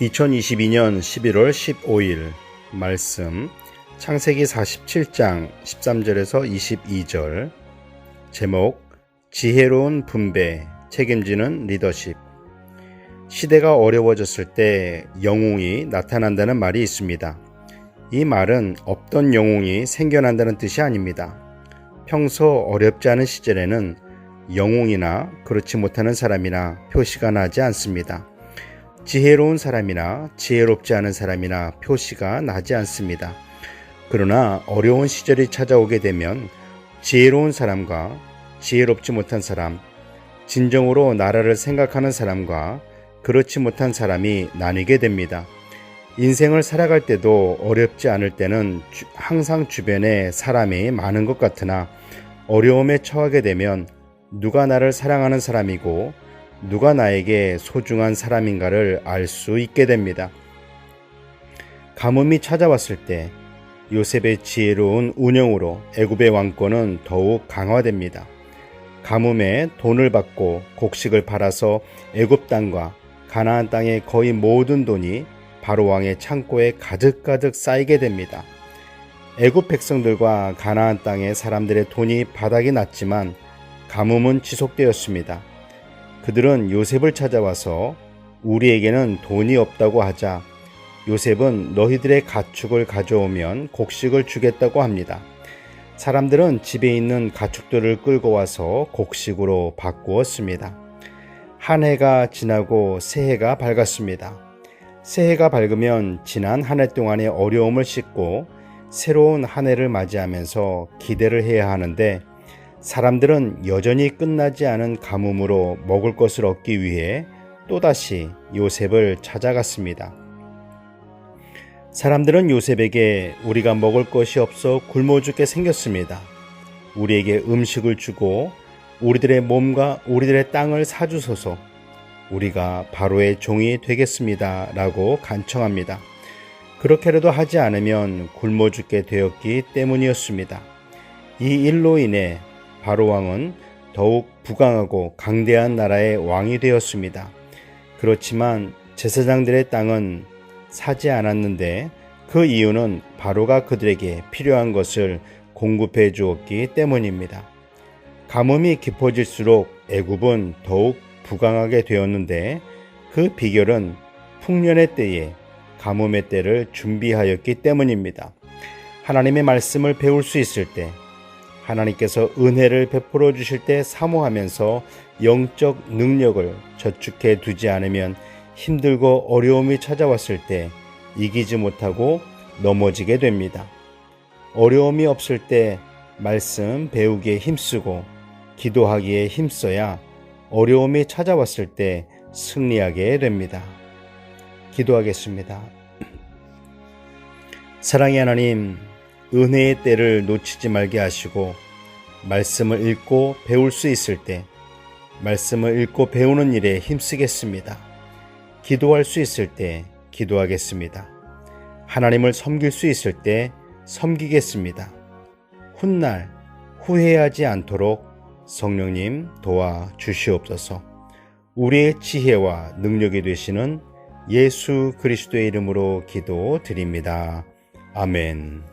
2022년 11월 15일 말씀 창세기 47장 13절에서 22절 제목 지혜로운 분배 책임지는 리더십 시대가 어려워졌을 때 영웅이 나타난다는 말이 있습니다. 이 말은 없던 영웅이 생겨난다는 뜻이 아닙니다. 평소 어렵지 않은 시절에는 영웅이나 그렇지 못하는 사람이나 표시가 나지 않습니다. 지혜로운 사람이나 지혜롭지 않은 사람이나 표시가 나지 않습니다. 그러나 어려운 시절이 찾아오게 되면 지혜로운 사람과 지혜롭지 못한 사람, 진정으로 나라를 생각하는 사람과 그렇지 못한 사람이 나뉘게 됩니다. 인생을 살아갈 때도 어렵지 않을 때는 주- 항상 주변에 사람이 많은 것 같으나 어려움에 처하게 되면 누가 나를 사랑하는 사람이고 누가 나에게 소중한 사람인가를 알 수 있게 됩니다. 가뭄이 찾아왔을 때 요셉의 지혜로운 운영으로 애굽의 왕권은 더욱 강화됩니다. 가뭄에 돈을 받고 곡식을 팔아서 애굽 땅과 가나안 땅의 거의 모든 돈이 바로 왕의 창고에 가득가득 쌓이게 됩니다. 애굽 백성들과 가나안 땅의 사람들의 돈이 바닥이 났지만 가뭄은 지속되었습니다. 그들은 요셉을 찾아와서 우리에게는 돈이 없다고 하자 요셉은 너희들의 가축을 가져오면 곡식을 주겠다고 합니다. 사람들은 집에 있는 가축들을 끌고 와서 곡식으로 바꾸었습니다. 한 해가 지나고 새해가 밝았습니다. 새해가 밝으면 지난 한 해 동안의 어려움을 씻고 새로운 한 해를 맞이하면서 기대를 해야 하는데 사람들은 여전히 끝나지 않은 가뭄으로 먹을 것을 얻기 위해 또다시 요셉을 찾아갔습니다. 사람들은 요셉에게 우리가 먹을 것이 없어 굶어 죽게 생겼습니다. 우리에게 음식을 주고 우리들의 몸과 우리들의 땅을 사주소서 우리가 바로의 종이 되겠습니다. 라고 간청합니다. 그렇게라도 하지 않으면 굶어 죽게 되었기 때문이었습니다. 이 일로 인해 바로 왕은 더욱 부강하고 강대한 나라의 왕이 되었습니다. 그렇지만 제사장들의 땅은 사지 않았는데 그 이유는 바로가 그들에게 필요한 것을 공급해 주었기 때문입니다. 가뭄이 깊어질수록 애굽은 더욱 부강하게 되었는데 그 비결은 풍년의 때에 가뭄의 때를 준비하였기 때문입니다. 하나님의 말씀을 배울 수 있을 때 하나님께서 은혜를 베풀어 주실 때 사모하면서 영적 능력을 저축해 두지 않으면 힘들고 어려움이 찾아왔을 때 이기지 못하고 넘어지게 됩니다. 어려움이 없을 때 말씀 배우기에 힘쓰고 기도하기에 힘써야 어려움이 찾아왔을 때 승리하게 됩니다. 기도하겠습니다. 사랑의 하나님, 은혜의 때를 놓치지 말게 하시고 말씀을 읽고 배울 수 있을 때 말씀을 읽고 배우는 일에 힘쓰겠습니다. 기도할 수 있을 때 기도하겠습니다. 하나님을 섬길 수 있을 때 섬기겠습니다. 훗날 후회하지 않도록 성령님 도와 주시옵소서. 우리의 지혜와 능력이 되시는 예수 그리스도의 이름으로 기도 드립니다. 아멘.